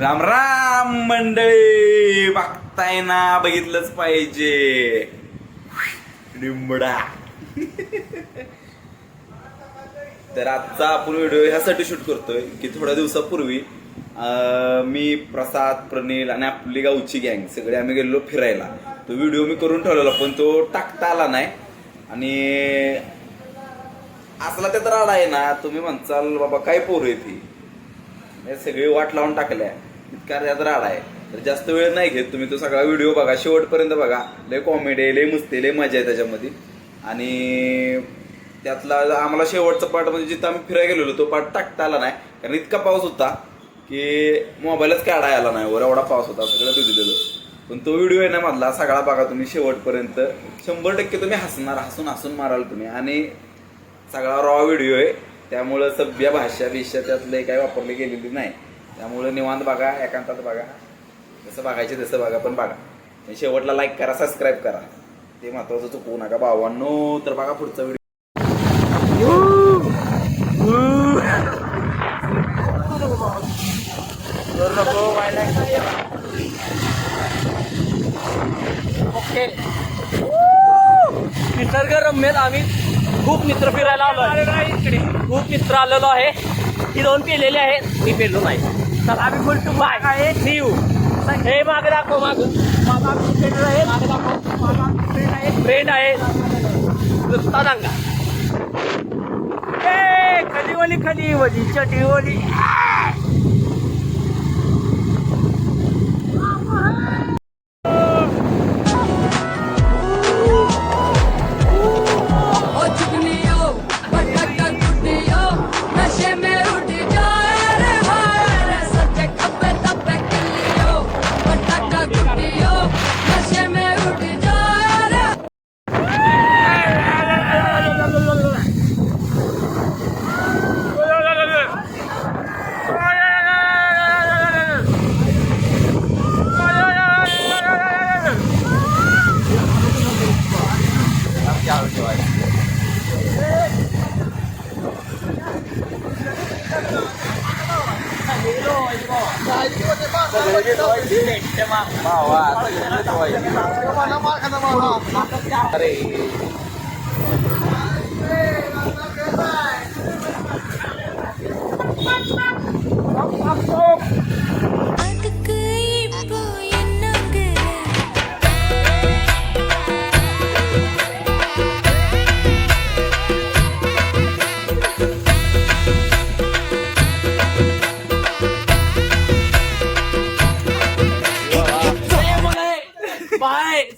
राम राम मंडळी बघताय ना बघितलंच पाहिजे. डिंबडा. तर आजचा आपण व्हिडिओ ह्यासाठी शूट करतोय की थोड्या दिवसापूर्वी मी प्रसाद प्रणील आणि आपली गावची गँग सगळे आम्ही गेलेलो फिरायला. तो व्हिडिओ मी करून ठेवलेला पण तो टाकता आला नाही. आणि असला त्यात राडा आहे ना तुम्ही म्हणचाल बाबा काय पोर आहे ती हे सगळी वाट लावून टाकल्या. इतका त्यात राडा आहे. तर जास्त वेळ नाही घेत तुम्ही तो सगळा व्हिडिओ बघा. शेवटपर्यंत बघा. लय कॉमेडी आहे लय मस्ती आहे, लय मजा आहे त्याच्यामध्ये. आणि त्यातला आम्हाला शेवटचा पार्ट म्हणजे जिथं आम्ही फिरायला गेलेलो तो पार्ट टाकता आला नाही. कारण इतका पाऊस होता की मोबाईलच काढा आला नाही वर. एवढा पाऊस होता सगळं भिजलेलो पण तो व्हिडिओ आहे ना मधला सगळा बघा तुम्ही शेवटपर्यंत. शंभर टक्के तुम्ही हसणार हसून हसून माराल तुम्ही. आणि सगळा रॉ व्हिडिओ आहे. त्यामुळं सभ्य भाषा बिषा त्यातले काही वापरली गेलेली नाही. त्यामुळं निवांत बघा एकांतात बघा. जसं बघायचे तसं बघा पण बघा. आणि शेवटला लाईक करा सबस्क्राईब करा. ते महत्वाचं चुकवू नका भावांनो. तर बघा पुढचा व्हिडिओ ओके आम्ही खूप मित्र फिरायला आलो इकडे खूप मित्र आलेलो आहे. ही दोन पेलेले आहेत. मी पेलो नाही. तर आम्ही टू बाय. आहे. न्यू हे मागे दाखव माग. फ्रेंड आहे मागे दाखव. फ्रेंड आहे फ्रेंड आहे दांगा. ए खलीवली खलीवली चटीवली. ओ Aray.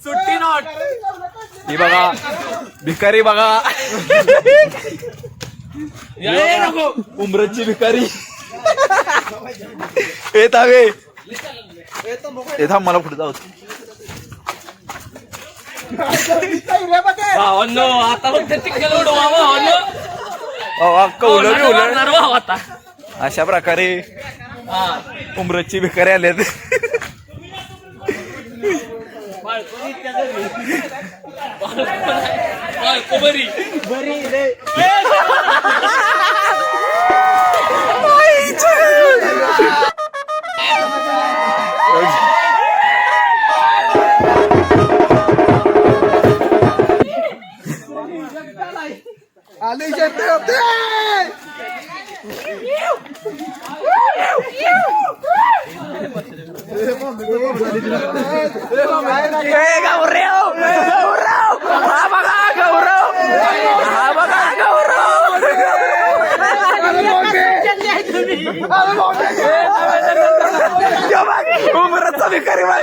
सुट्टी नॉट ही बघा भिकारी बघा. उमरची भिकारी. हे तावे हे थांब मला पुढे जाऊ भावांनो आता फक्त टिकल उडवा भावांनो कौलं बिवलं मारणार भाव आता अशा प्रकारे उमरची भिकारी आल्यात बायको बरी बरी गौरव गौरव हा बघा गौरव हा बघा गौरव उमरचा भिकारी बघ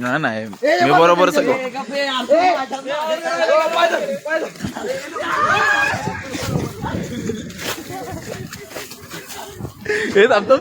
नाही नाही मी बरोबर सगळं हे थांबतो